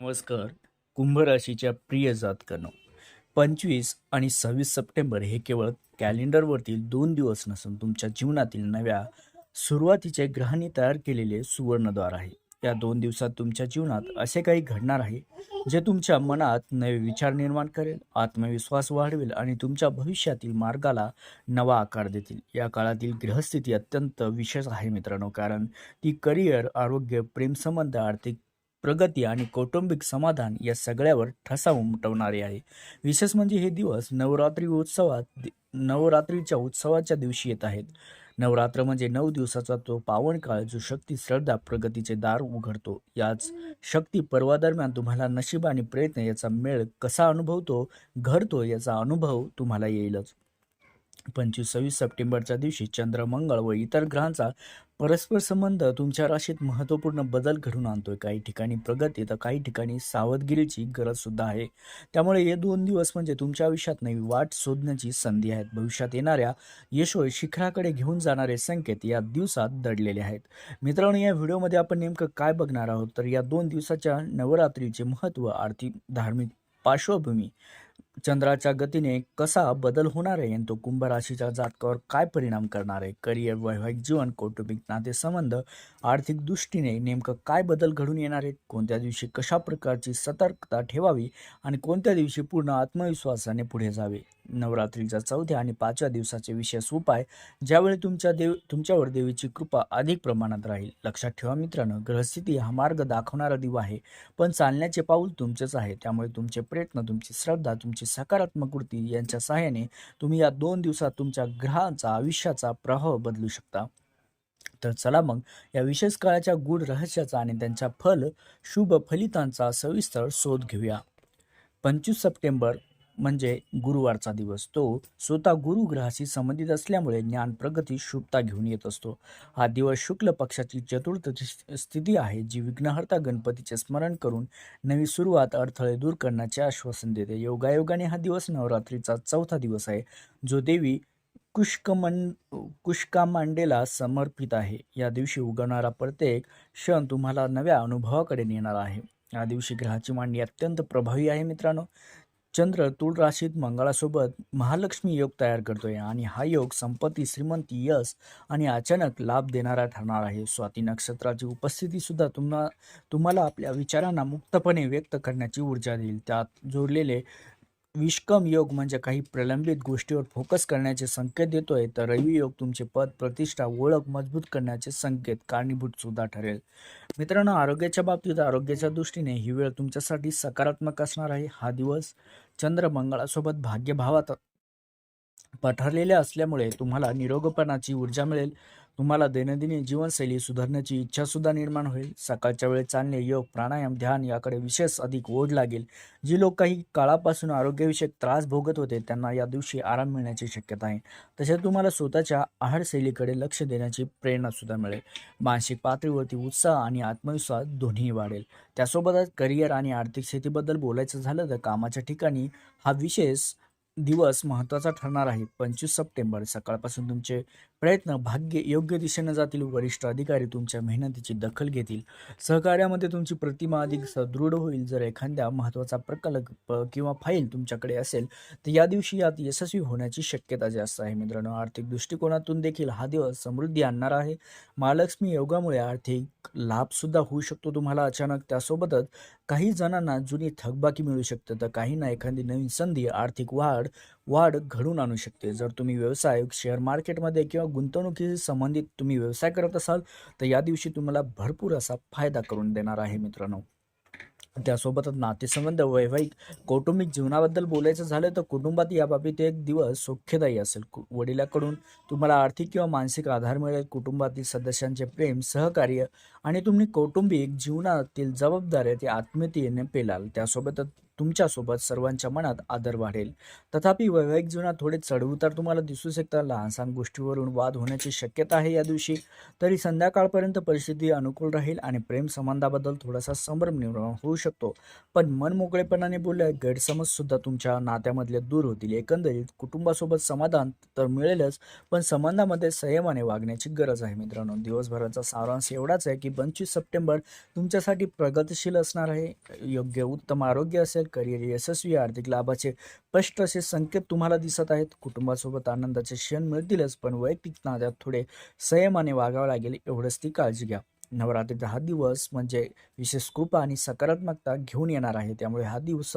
नमस्कार कुंभ राशीच्या प्रिय जातकांनो. पंचवीस आणि सव्वीस सप्टेंबर हे केवळ कॅलेंडरवरतील दोन दिवस नसून तुमच्या जीवनातील नव्या सुरुवातीचे ग्रहांनी तयार केलेले सुवर्णद्वार आहे. या दोन दिवसात तुमच्या जीवनात असे काही घडणार आहे जे तुमच्या मनात नवे विचार निर्माण करेल आत्मविश्वास वाढवेल आणि तुमच्या भविष्यातील मार्गाला नवा आकार देतील. या काळातील ग्रहस्थिती अत्यंत विशेष आहे मित्रांनो कारण ती करिअर आरोग्य प्रेमसंबंध आर्थिक प्रगती आणि कौटुंबिक समाधान या सगळ्यावर ठसा उमटवणारे आहे. विशेष म्हणजे हे दिवस नवरात्री उत्सवात नवरात्रीच्या उत्सवाच्या दिवशी येत आहेत. नवरात्र म्हणजे नऊ दिवसाचा तो पावन काळ जो शक्ती श्रद्धा प्रगतीचे दार उघडतो. याच शक्ती पर्वादरम्यान तुम्हाला नशीब आणि प्रयत्न याचा मेळ कसा अनुभवतो घडतो याचा अनुभव तुम्हाला येईलच. पंचवीस सव्वीस सप्टेंबरच्या दिवशी चंद्र मंगळ व इतर ग्रहांचा परस्पर संबंध तुमच्या राशीत महत्त्वपूर्ण बदल घडून आणतोय. काही ठिकाणी प्रगती तर काही ठिकाणी सावधगिरीची गरज सुद्धा आहे. त्यामुळे हे दोन दिवस म्हणजे तुमच्या आयुष्यात नवी वाट शोधण्याची संधी आहेत. भविष्यात येणाऱ्या यशो शिखराकडे घेऊन जाणारे संकेत या दिवसात दडलेले आहेत. मित्रांनो या व्हिडिओमध्ये आपण नेमकं काय बघणार आहोत? तर या दोन दिवसाच्या नवरात्रीचे महत्त्व आर्थिक धार्मिक पार्श्वभूमी चंद्राच्या गतीने कसा बदल होणार आहे तो कुंभ राशीच्या जातकावर काय परिणाम करणार आहे? करिअर वैवाहिक जीवन कौटुंबिक नातेसंबंध आर्थिक दृष्टीने नेमकं काय बदल घडून येणार आहेत? कोणत्या दिवशी कशा प्रकारची सतर्कता ठेवावी आणि कोणत्या दिवशी पूर्ण आत्मविश्वासाने पुढे जावे? नवरात्रीच्या चौथ्या आणि पाचव्या दिवसाचे विशेष उपाय ज्यावेळी तुमच्या देव तुमच्यावर देवीची कृपा अधिक प्रमाणात राहील. लक्षात ठेवा मित्रांनो ग्रहस्थिती हा मार्ग दाखवणारा दिवा आहे. पण चालण्याचे पाऊल तुमचेच आहे. त्यामुळे तुमचे प्रयत्न तुमची श्रद्धा तुमची सकारात्मक वृत्ती यांच्या सहाय्याने तुम्ही या दोन दिवसात तुमच्या ग्रहांचा आयुष्याचा प्रभाव बदलू शकता. तर चला मग या विशेष काळाच्या गूढ रहस्याचा आणि त्यांच्या फल शुभ फलितांचा सविस्तर शोध घेऊया. पंचवीस सप्टेंबर म्हणजे गुरुवारचा दिवस. तो स्वतः गुरुग्रहाशी संबंधित असल्यामुळे ज्ञान प्रगती शुभता घेऊन येत असतो. हा दिवस शुक्ल पक्षाची चतुर्थ स्थिती आहे जी विघ्नहर्ता गणपतीचे स्मरण करून नवी सुरुवात अडथळे दूर करण्याचे आश्वासन देते. योगायोगाने हा दिवस नवरात्रीचा चौथा दिवस आहे जो देवी कुष्कमं कुष्कामांडेला समर्पित आहे. या दिवशी उगवणारा प्रत्येक क्षण तुम्हाला नव्या अनुभवाकडे नेणार आहे. या दिवशी ग्रहाची मांडणी अत्यंत प्रभावी आहे मित्रांनो. चंद्र तुळ राशीत मंगळासोबत महालक्ष्मी योग तयार करतोय आणि हा योग संपत्ती श्रीमंती यश आणि अचानक लाभ देणारा ठरणार आहे. स्वाती नक्षत्राची उपस्थिती सुद्धा तुम्हाला तुम्हाला आपल्या विचारांना मुक्तपणे व्यक्त करण्याची ऊर्जा देईल. त्यात जोडलेले विष्कम योग म्हणजे काही प्रलंबित गोष्टीवर फोकस करण्याचे संकेत देतोय तर रवी योग तुमचे पद प्रतिष्ठा ओळख मजबूत करण्याचे संकेत कारणीभूत सुद्धा ठरेल. मित्रांनो आरोग्याच्या बाबतीत आरोग्याच्या दृष्टीने ही वेळ तुमच्यासाठी सकारात्मक असणार आहे. हा दिवस चंद्र मंगळासोबत भाग्यभावात पठारलेल्या असल्यामुळे तुम्हाला निरोगपणाची ऊर्जा मिळेल. तुम्हाला दैनंदिन जीवनशैली सुधारण्याची इच्छासुद्धा निर्माण होईल. सकाळच्या वेळेत चालणे योग प्राणायाम ध्यान याकडे विशेष अधिक ओढ लागेल. जी लोक काही काळापासून आरोग्यविषयक त्रास भोगत होते त्यांना या दिवशी आराम मिळण्याची शक्यता आहे. तसेच तुम्हाला स्वतःच्या आहारशैलीकडे लक्ष देण्याची प्रेरणासुद्धा मिळेल. मानसिक पातळीवरती उत्साह आणि आत्मविश्वास दोन्ही वाढेल. त्यासोबतच करिअर आणि आर्थिक स्थितीबद्दल बोलायचं झालं तर कामाच्या ठिकाणी हा विशेष दिवस महत्त्वाचा ठरणार आहे. पंचवीस सप्टेंबर सकाळपासून तुमचे प्रयत्न भाग्य योग्य दिशेनं जातील वरिष्ठ अधिकारी तुमच्या मेहनतीची दखल घेतील. सहकार्यामध्ये तुमची प्रतिमा अधिक सदृढ होईल. जर एखाद्या महत्त्वाचा प्रकल्प किंवा फाईल तुमच्याकडे असेल तर या दिवशी यात यशस्वी होण्याची शक्यता जास्त आहे. मित्रांनो आर्थिक दृष्टिकोनातून देखील हा दिवस समृद्धी आणणार आहे. महालक्ष्मी योगामुळे आर्थिक लाभसुद्धा होऊ शकतो तुम्हाला अचानक. त्यासोबतच काही जणांना जुनी थकबाकी मिळू शकते तर काहींना एखादी नवीन संधी आर्थिक वाढ वाढ घडून आणू शकते. जर तुम्ही व्यवसाय शेअर मार्केटमध्ये किंवा गुंतवणुकीशी संबंधित तुम्ही व्यवसाय करत असाल तर या दिवशी तुम्हाला भरपूर असा फायदा करून देणार आहे मित्रांनो. त्यासोबतच नातेसंबंध वैवाहिक कौटुंबिक जीवनाबद्दल बोलायचं झालं तर कुटुंबात याबाबतीत एक दिवस सौख्यदायी असेल. कु वडिलाकडून तुम्हाला आर्थिक किंवा मानसिक आधार मिळेल कुटुंबातील सदस्यांचे प्रेम सहकार्य आणि तुम्ही कौटुंबिक जीवनातील जबाबदाऱ्या ते आत्मीयतेने पेलाल. त्यासोबतच तुमच्यासोबत सर्वांच्या मनात आदर वाढेल. तथापि वैवाहिक जीवनात थोडे चढउतार तुम्हाला दिसू शकतात. लहानसहान गोष्टीवरून वाद होण्याची शक्यता आहे या दिवशी. तरी संध्याकाळपर्यंत परिस्थिती अनुकूल राहील आणि प्रेम संबंधाबद्दल थोडासा संभ्रम निर्माण होऊ शकतो. पण मन मोकळेपणाने बोलल्या गैरसमज सुद्धा तुमच्या नात्यामधले दूर होतील. एकंदरीत कुटुंबासोबत समाधान तर मिळेलच पण संबंधामध्ये संयमाने वागण्याची गरज आहे मित्रांनो. दिवसभराचा सारांश एवढाच आहे की पंचवीस सप्टेंबर तुमच्यासाठी प्रगतिशील असणार आहे. योग्य उत्तम आरोग्य असेल करिअर यशस्वी आर्थिक लाभाचे स्पष्ट असे संकेत तुम्हाला दिसत आहेत. कुटुंबासोबत आनंदाचे क्षण मिळतीलच पण वैयक्तिक नात्यात थोडे संयमाने वागावं लागेल एवढंच ती काळजी घ्या. नवरात्रीचा हा दिवस म्हणजे विशेष कृपा आणि सकारात्मकता घेऊन येणार आहे त्यामुळे हा दिवस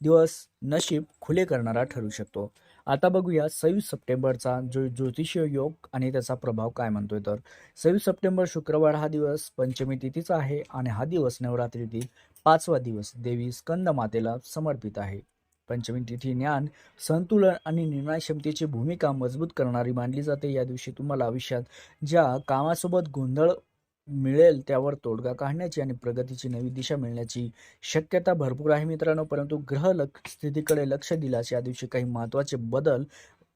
दिवस नशीब खुले करणारा ठरू शकतो. आता बघूया सव्वीस सप्टेंबरचा जो ज्योतिषीय योग आणि त्याचा प्रभाव काय म्हणतोय तर सव्वीस सप्टेंबर शुक्रवार हा दिवस पंचमी तिथीचा आहे आणि हा दिवस नवरात्रीतील पाचवा दिवस देवी स्कंद मातेला समर्पित आहे. पंचमी तिथी ज्ञान संतुलन आणि निर्णय क्षमतेची भूमिका मजबूत करणारी मानली जाते. या दिवशी तुम्हाला आयुष्यात ज्या कामासोबत गोंधळ मिळेल त्यावर तोडगा काढण्याची आणि प्रगतीची नवी दिशा मिळण्याची शक्यता भरपूर आहे मित्रांनो. परंतु ग्रह लक्ष स्थितीकडे लक्ष दिल्यास या दिवशी काही महत्त्वाचे बदल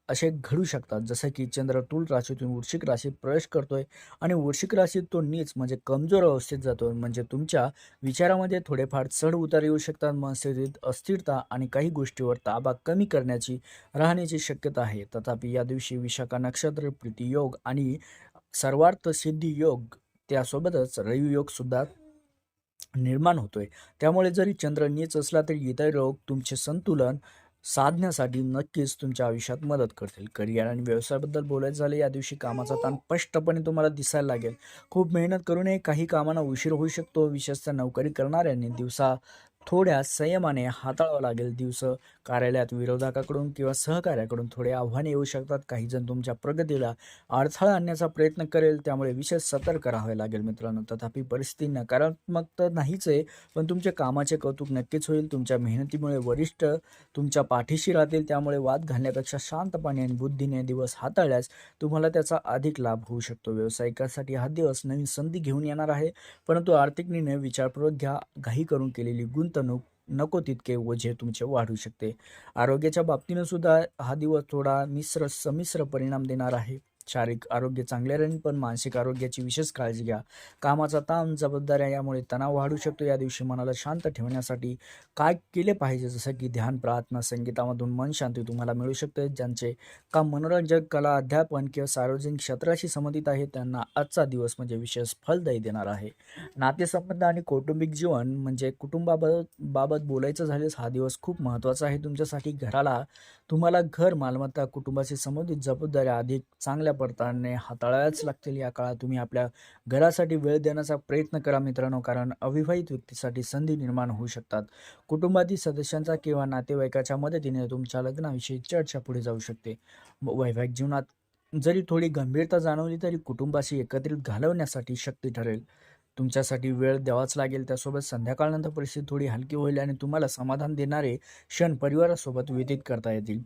असे घडू शकतात. जसं की चंद्र तुल राशीतून वृश्चिक राशीत प्रवेश करतोय आणि वृश्चिक राशीत तो नीच म्हणजे कमजोर अवस्थेत जातो म्हणजे तुमच्या विचारामध्ये थोडेफार चढ उतार येऊ शकतात. मनस्थितीत अस्थिरता आणि काही गोष्टीवर ताबा कमी करण्याची राहण्याची शक्यता आहे. तथापि या दिवशी विशाखा नक्षत्र प्रीतियोग आणि सर्वार्थ सिद्धी योग त्यासोबतच रवियोग सुद्धा निर्माण होतोय. त्यामुळे जरी चंद्र नीच असला तरी इतर रोग तुमचे संतुलन साधण्यासाठी नक्कीच तुमच्या आयुष्यात मदत करतील. करिअर आणि व्यवसायाबद्दल बोलायचं झालं या दिवशी कामाचा ताण स्पष्टपणे तुम्हाला दिसायला लागेल. खूप मेहनत करूनही काही कामांना उशीर होऊ शकतो. विशेषतः नोकरी करणाऱ्यांनी दिवसा थोड्या संयमाने हाताळावं लागेल. दिवस कार्यालयात विरोधकाकडून किंवा सहकार्याकडून थोडे आव्हाने येऊ शकतात. काही जण तुमच्या प्रगतीला अडथळा आणण्याचा प्रयत्न करेल. त्यामुळे विशेष सतर्क राहावे लागेल मित्रांनो. तथापि परिस्थिती नकारात्मक तर नाहीच आहे पण तुमच्या कामाचे कौतुक नक्कीच होईल. तुमच्या मेहनतीमुळे वरिष्ठ तुमच्या पाठीशी राहतील. त्यामुळे वाद घालण्यापेक्षा शांतपणे आणि बुद्धीने दिवस हाताळल्यास तुम्हाला त्याचा अधिक लाभ होऊ शकतो. व्यावसायिकासाठी हा दिवस नवीन संधी घेऊन येणार आहे. परंतु आर्थिक निर्णय विचारपूर्वक घ्या. घाई करून केलेली गुंत वर्तणूक नको तितके ओझे तुमचे वाढू शकते. आरोग्याच्या बाबतीनं सुद्धा हा दिवस थोडा मिश्र संमिश्र परिणाम देणार आहे. शारीरिक आरोग्य चांगले राहील पण मानसिक आरोग्याची विशेष काळजी घ्या. कामाचा ताण जबाबदाऱ्या यामुळे तणाव वाढू शकतो. या दिवशी मनाला शांत ठेवण्यासाठी काय केले पाहिजे? जसं की ध्यान प्रार्थना संगीतामधून मन शांती तुम्हाला मिळू शकते. ज्यांचे काम मनोरंजक कला अध्यापन किंवा सार्वजनिक क्षेत्राशी संबंधित आहे त्यांना आजचा दिवस म्हणजे विशेष फलदायी देणार आहे. नातेसंबंध आणि कौटुंबिक जीवन म्हणजे कुटुंबाबाबत बाबत बोलायचं झाल्यास हा दिवस खूप महत्त्वाचा आहे. तुमच्यासाठी घराला तुम्हाला घर मालमत्ता कुटुंबाशी संबंधित जबाबदाऱ्या अधिक चांगल्या पडताळणे हाताळाव्याच लागतील. या काळात तुम्ही आपल्या घरासाठी वेळ देण्याचा प्रयत्न करा मित्रांनो कारण अविवाहित व्यक्तीसाठी संधी निर्माण होऊ शकतात. कुटुंबातील सदस्यांचा किंवा नातेवाईकाच्या मदतीने तुमच्या लग्नाविषयी चर्चा पुढे जाऊ शकते. वैवाहिक जीवनात जरी थोडी गंभीरता जाणवली तरी कुटुंबाशी एकत्रित घालवण्यासाठी शक्ती ठरेल. तुमच्यासाठी वेळ द्यावाच लागेल. त्यासोबत संध्याकाळनंतर परिस्थिती थोडी हलकी होईल आणि तुम्हाला समाधान देणारे क्षण परिवारासोबत व्यतीत करता येतील.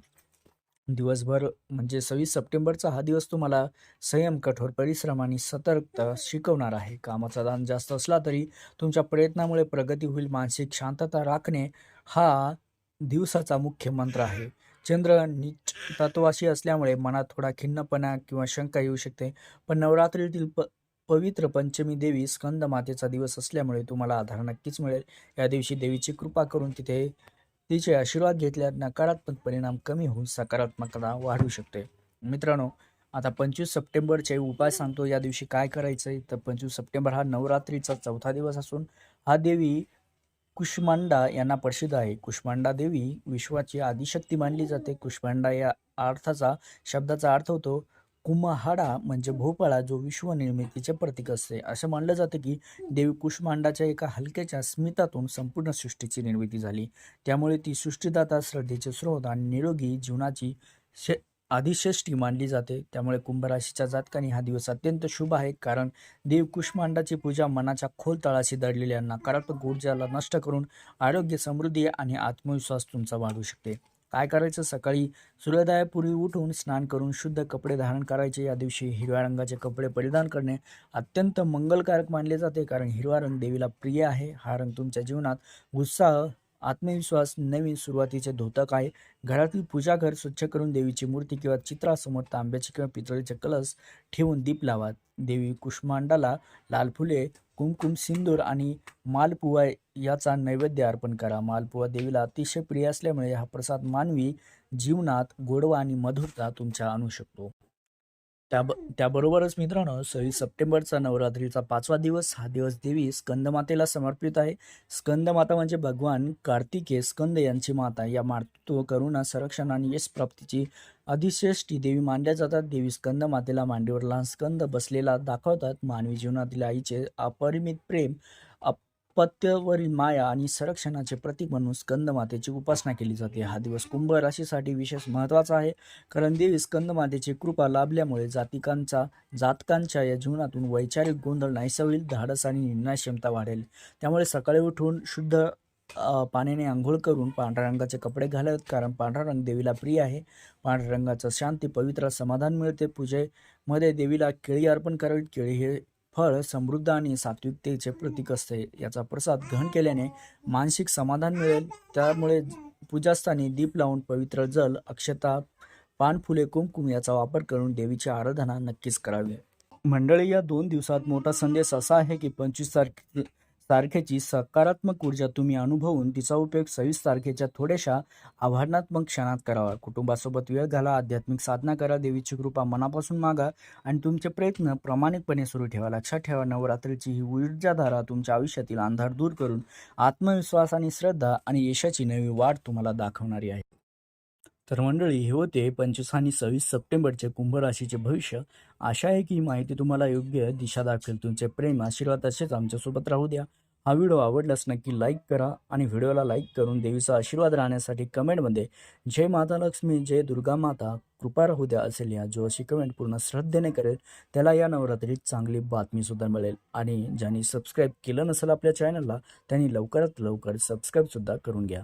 दिवसभर म्हणजे सव्वीस सप्टेंबरचा हा दिवस तुम्हाला संयम कठोर परिश्रम आणि सतर्कता शिकवणार आहे. कामाचा दान जास्त असला तरी तुमच्या प्रयत्नामुळे प्रगती होईल. मानसिक शांतता राखणे हा दिवसाचा मुख्य मंत्र आहे. चंद्र नीच तत्वाशी असल्यामुळे मनात थोडा खिन्नपणा किंवा शंका येऊ शकते. पण नवरात्रीतील प पवित्र पंचमी देवी स्कंद मातेचा दिवस असल्यामुळे तुम्हाला आधार नक्कीच मिळेल. या दिवशी देवीची कृपा करून तिथे तिचे आशीर्वाद घेतल्यास नकारात्मक परिणाम कमी होऊन सकारात्मकता वाढू शकते. मित्रांनो आता पंचवीस सप्टेंबरचे उपाय सांगतो. या दिवशी काय करायचं आहे तर पंचवीस सप्टेंबर हा नवरात्रीचा चौथा दिवस असून हा देवी कुष्मांडा यांना प्रसिद्ध आहे. कुष्मांडा देवी विश्वाची आदिशक्ती मानली जाते. कुष्मांडा या अर्थाचा शब्दाचा अर्थ होतो कुम्हाडा म्हणजे भोपाळा जो विश्वनिर्मितीचे प्रतीक असते. असं मानलं जातं की देवी कुष्मांडाच्या एका हलक्याच्या स्मितातून संपूर्ण सृष्टीची निर्मिती झाली. त्यामुळे ती सृष्टीदाता श्रद्धेचे स्रोत आणि निरोगी जीवनाची शे आदिश्रेष्ठी मानली जाते. त्यामुळे कुंभराशीच्या जातकांनी हा दिवस अत्यंत शुभ आहे. कारण देव कुष्मांडाची पूजा मनाच्या खोल तळाशी दडलेल्या नकारात्मक ऊर्जाला नष्ट करून आरोग्य समृद्धी आणि आत्मविश्वास तुमचा वाढू शकते. काय करायचं? सकाळी सूर्योदयापूर्वी उठून स्नान करून शुद्ध कपडे धारण करायचे. या दिवशी हिरव्या रंगाचे कपडे परिधान करणे अत्यंत मंगलकारक मानले जाते कारण हिरवा रंग देवीला प्रिय आहे. हा रंग तुमच्या जीवनात उत्साह आत्मविश्वास नवीन सुरुवातीचे धोतक आहे. घरातील पूजाघर स्वच्छ करून देवीची मूर्ती किंवा चित्रासमोर तांब्याचे किंवा पितळीचे कलश ठेवून दीप लावा. देवी कुष्मांडाला लाल फुले कुमकुम सिंदूर आणि मालपुवा याचा नैवेद्य अर्पण करा. मालपुवा देवीला अतिशय प्रिय असल्यामुळे हा प्रसाद मानवी जीवनात गोडवा आणि मधुरता तुमच्या आणू शकतो. त्या त्याबरोबरच मित्रांनो सव्वीस सप्टेंबरचा नवरात्रीचा पाचवा दिवस हा दिवस देवी स्कंदमातेला समर्पित आहे. स्कंदमाता म्हणजे भगवान कार्तिके स्कंद यांची माता. या मातृत्व करुणा संरक्षण आणि यश प्राप्तीची अधिश्रेष्ठी देवी मानल्या जातात. देवी स्कंद मातेला मांडीवर लहान स्कंद बसलेला दाखवतात. मानवी जीवनातील आईचे अपरिमित प्रेम अपत्यवरील माया आणि संरक्षणाचे प्रतीक म्हणून स्कंद मातेची उपासना केली जाते. हा दिवस कुंभ राशीसाठी विशेष महत्त्वाचा आहे. कारण देवी स्कंद मातेची कृपा लाभल्यामुळे जातिकांचा जातकांच्या या जीवनातून वैचारिक गोंधळ नाहीसा होईल. धाडस आणि निर्णय क्षमता वाढेल. त्यामुळे सकाळी उठून शुद्ध पाण्याने आंघोळ करून पांढऱ्या रंगाचे कपडे घालावेत कारण पांढरा रंग देवीला प्रिय आहे. पांढऱ्या रंगाचं शांती पवित्र समाधान मिळते. पूजेमध्ये देवीला केळी अर्पण करावीत केळी हे फळ समृद्ध आणि सात्विकतेचे प्रतीक असते. याचा प्रसाद ग्रहण केल्याने मानसिक समाधान मिळेल. त्यामुळे पूजास्थानी दीप लावून पवित्र जल अक्षता पान फुले कुंकुम याचा वापर करून देवीची आराधना नक्कीच करावी. मंडळी या दोन दिवसात मोठा संदेश असा आहे की पंचवीस तारखे तारखेची सकारात्मक ऊर्जा तुम्ही अनुभवून तिचा उपयोग सव्वीस तारखेच्या थोड्याशा आव्हानात्मक क्षणात करावा. कुटुंबासोबत वेळ घाला आध्यात्मिक साधना करा देवीची कृपा मनापासून मागा आणि तुमचे प्रयत्न प्रामाणिकपणे सुरू ठेवा. लक्षात ठेवा नवरात्रीची ही ऊर्जाधारा तुमच्या आयुष्यातील अंधार दूर करून आत्मविश्वास आणि श्रद्धा आणि यशाची नवी वाट तुम्हाला दाखवणारी आहे. तर मंडळी हे होते पंचवीस आणि सव्वीस सप्टेंबरचे कुंभ राशीचे भविष्य. आशा आहे की माहिती तुम्हाला योग्य दिशा दाखवेल. तुमचे प्रेम आशीर्वाद असेच आमच्यासोबत राहू द्या. हा व्हिडिओ आवडल्यास नक्की लाईक करा आणि व्हिडिओला लाईक करून देवीचा आशीर्वाद राहण्यासाठी कमेंटमध्ये जय माता लक्ष्मी जय दुर्गा माता कृपा राहू द्या असेल या जो अशी कमेंट पूर्ण श्रद्धेने करेल त्याला या नवरात्रीत चांगली बातमीसुद्धा मिळेल. आणि ज्यांनी सबस्क्राईब केलं नसेल आपल्या चॅनलला त्यांनी लवकरात लवकर सबस्क्राईबसुद्धा करून घ्या.